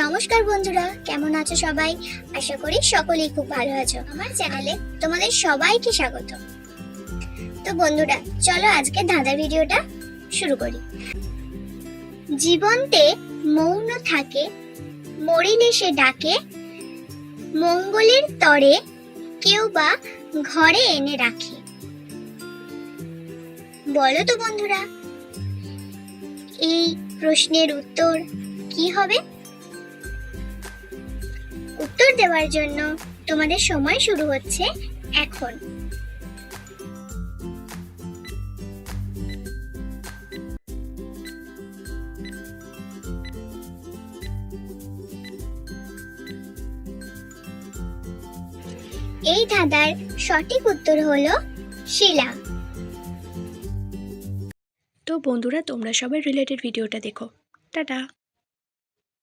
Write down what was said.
নমস্কার বন্ধুরা, কেমন আছো সবাই? আশা করি সকলেই খুব ভালো আছো। আমার চ্যানেলে তোমাদের সবাইকে স্বাগত। তো বন্ধুরা, চলো আজকে ধাঁধা ভিডিওটা শুরু করি। জীবন্তে মৌন থাকে, মরিলে সে ডাকে, মঙ্গলের তরে কেউ বা ঘরে এনে রাখে। বলো তো বন্ধুরা, এই প্রশ্নের উত্তর কি হবে? উত্তর দেওয়ার জন্য তোমাদের সময় শুরু হচ্ছে এখন। এই ধাঁধার সঠিক উত্তর হলো শিলা। তো বন্ধুরা, তোমরা সবাই রিলেটেড ভিডিওটা দেখো। টাটা!